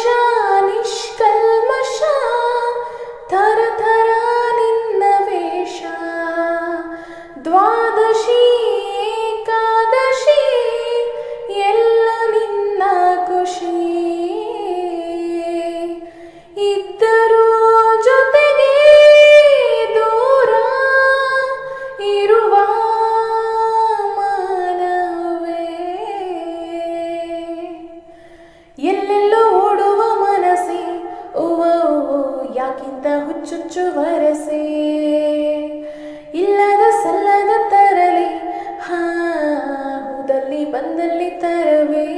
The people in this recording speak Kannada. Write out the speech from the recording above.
शा निष्कल्मषा धरतरा द्वादशी ನಾಕಿಂತ ಹುಚ್ಚುಚ್ಚು ವರಸೆ. ಇಲ್ಲದ ಸಲ್ಲದ ತರಲಿ ಹಾ ಹೂದಲ್ಲಿ ಬಂದಲ್ಲಿ ತರವೇ.